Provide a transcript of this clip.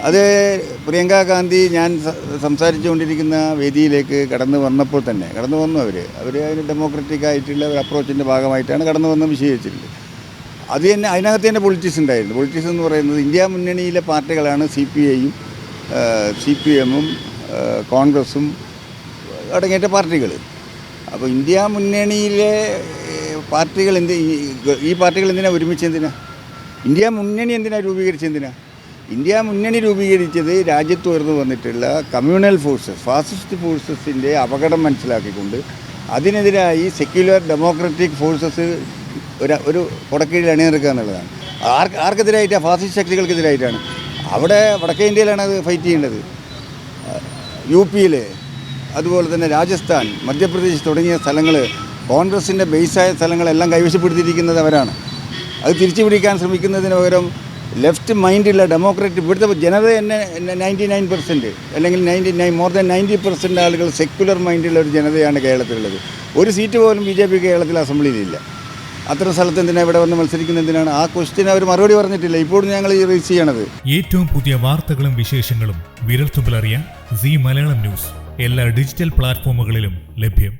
അത് പ്രിയങ്ക ഗാന്ധി ഞാൻ സംസാരിച്ചുകൊണ്ടിരിക്കുന്ന വേദിയിലേക്ക് കടന്നു വന്നപ്പോൾ തന്നെ കടന്നു വന്നു അവർ അവർ അതിന് ഡെമോക്രറ്റിക് ആയിട്ടുള്ള ഒരു അപ്രോച്ചിന്റെ ഭാഗമായിട്ടാണ് കടന്നു വന്ന് വിശദീകരിച്ചിട്ടുള്ളത് അത് തന്നെ അതിനകത്ത് തന്നെ പൊളിറ്റിക്സ് ഉണ്ടായിരുന്നു. പൊളിറ്റിക്സ് എന്ന് പറയുന്നത് ഇന്ത്യ മുന്നണിയിലെ പാർട്ടികളാണ് സി പി ഐയും സി പി എമ്മും കോൺഗ്രസും അടങ്ങിയിട്ട പാർട്ടികൾ അപ്പോൾ ഇന്ത്യ മുന്നണിയിലെ പാർട്ടികൾ എന്ത് ഈ- പാർട്ടികൾ എന്തിനാണ് ഒരുമിച്ച് എന്തിനാണ് ഇന്ത്യ മുന്നണി എന്തിനാണ് രൂപീകരിച്ചെന്തിനാ ഇന്ത്യ മുന്നണി രൂപീകരിച്ചത് രാജ്യത്ത് ഉയർന്നു വന്നിട്ടുള്ള കമ്മ്യൂണൽ ഫോഴ്സസ് ഫാസിസ്റ്റ് ഫോഴ്സസിന്റെ അപകടം മനസ്സിലാക്കിക്കൊണ്ട് അതിനെതിരായി സെക്യുലർ ഡെമോക്രറ്റിക് ഫോഴ്സസ് ഒരു ഒരു കൊടക്കീഴിൽ അണിനിരക്കുക എന്നുള്ളതാണ്. ആർക്ക് ആർക്കെതിരായിട്ടാണ് ഫാസിസ്റ്റ് ശക്തികൾക്കെതിരായിട്ടാണ്. അവിടെ വടക്കേ ഇന്ത്യയിലാണ് അത് ഫൈറ്റ് ചെയ്യേണ്ടത്. യു പിയിൽ അതുപോലെ തന്നെ രാജസ്ഥാൻ മധ്യപ്രദേശ് തുടങ്ങിയ സ്ഥലങ്ങൾ കോൺഗ്രസിന്റെ ബേസായ സ്ഥലങ്ങളെല്ലാം കൈവശപ്പെടുത്തിയിരിക്കുന്നത് അവരാണ്. അത് തിരിച്ചു പിടിക്കാൻ ശ്രമിക്കുന്നതിന് പകരം ലെഫ്റ്റ് മൈൻഡുള്ള ഡെമോക്രാറ്റ് ഇവിടുത്തെ ജനത തന്നെ നയന്റി നയൻ പെർസെന്റ് അല്ലെങ്കിൽ ninety nine more than ninety percent ആളുകൾ സെക്യുലർ മൈൻഡുള്ള ഒരു ജനതയാണ് കേരളത്തിലുള്ളത്. ഒരു സീറ്റ് പോലും ബി ജെ പി കേരളത്തിൽ അസംബ്ലിയിലില്ല അത്തരം സ്ഥലത്ത് എന്തിനാണ് ഇവിടെ വന്ന് മത്സരിക്കുന്ന എന്തിനാണ്? ആ ക്വസ്റ്റ്യൻ അവർ മറുപടി പറഞ്ഞിട്ടില്ല. ഇപ്പോഴും ഞങ്ങൾ ഈ റീച്ച് ചെയ്യണത്. ഏറ്റവും പുതിയ വാർത്തകളും വിശേഷങ്ങളും വിരൽത്തുമ്പിലറിയാൻ സി മലയാളം ന്യൂസ്. എല്ലാ ഡിജിറ്റൽ പ്ലാറ്റ്ഫോമുകളിലും ലഭ്യം.